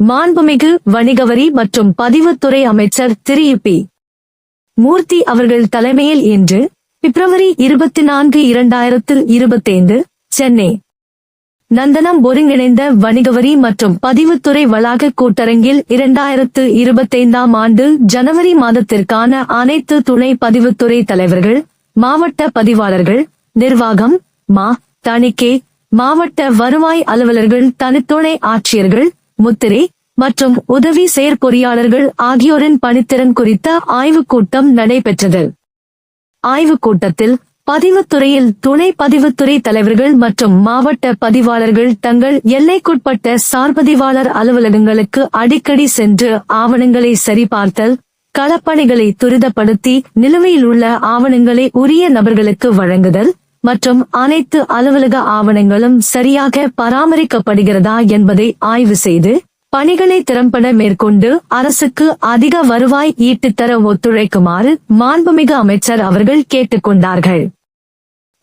மாண்புமிகு வணிகவரி மற்றும் பதிவுத்துறை அமைச்சர் திரு பி. மூர்த்தி அவர்கள் தலைமையில் இன்று பிப்ரவரி இருபத்தி நான்கு இரண்டாயிரத்து இருபத்தைந்து சென்னை நந்தனம் ஒருங்கிணைந்த வணிகவரி மற்றும் பதிவுத்துறை வளாக கூட்டரங்கில் இரண்டாயிரத்து இருபத்தைந்தாம் ஆண்டு ஜனவரி மாதத்திற்கான அனைத்து துணை பதிவுத்துறை தலைவர்கள் மாவட்ட பதிவாளர்கள் நிர்வாகம் மா தணிக்கை மாவட்ட வருவாய் அலுவலர்கள் தனித்துணை ஆட்சியர்கள் முத்திரை மற்றும் உதவி செயற்பொறியாளர்கள் ஆகியோரின் பணித்திறன் குறித்த ஆய்வுக் கூட்டம் நடைபெற்றது. ஆய்வுக் கூட்டத்தில் பதிவுத்துறையில் துணை பதிவுத்துறை தலைவர்கள் மற்றும் மாவட்ட பதிவாளர்கள் தங்கள் எல்லைக்குட்பட்ட சார்பதிவாளர் அலுவலகங்களுக்கு அடிக்கடி சென்று ஆவணங்களை சரிபார்த்தல் களப்பணிகளை துரிதப்படுத்தி நிலுவையில் உள்ள ஆவணங்களை உரிய நபர்களுக்கு வழங்குதல் மற்றும் அனைத்து அலுவலக ஆவணங்களும் சரியாக பராமரிக்கப்படுகிறதா என்பதை ஆய்வு செய்து பணிகளை திறம்பட மேற்கொண்டு அரசுக்கு அதிக வருவாய் ஈட்டுத்தர ஒத்துழைக்குமாறு மாண்புமிகு அமைச்சர் அவர்கள் கேட்டுக்கொண்டார்கள்.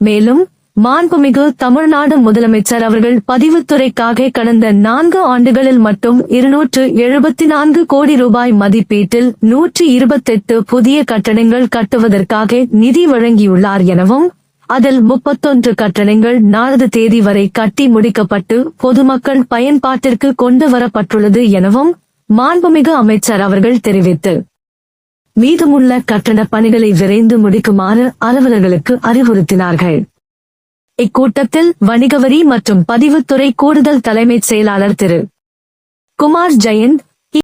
மேலும் மாண்புமிகு தமிழ்நாடு முதலமைச்சர் அவர்கள் பதிவுத்துறைக்காக கடந்த நான்கு ஆண்டுகளில் மட்டும் இருநூற்று எழுபத்தி நான்கு கோடி ரூபாய் மதிப்பீட்டில் நூற்றி இருபத்தெட்டு புதிய கட்டடங்கள் கட்டுவதற்காக நிதி வழங்கியுள்ளார் எனவும் அதில் முப்பத்தொன்று கட்டணங்கள் நாலது தேதி வரை கட்டி முடிக்கப்பட்டு பொதுமக்கள் பயன்பாட்டிற்கு கொண்டு வரப்பட்டுள்ளது எனவும் மாண்புமிகு அமைச்சர் அவர்கள் தெரிவித்து. மீதமுள்ள கட்டண பணிகளை விரைந்து முடிக்குமாறு அலுவலர்களுக்கு அறிவுறுத்தினார்கள். இக்கூட்டத்தில் வணிகவரி மற்றும் பதிவுத்துறை கூடுதல் தலைமைச் செயலாளர் திரு. குமார் ஜெயந்த்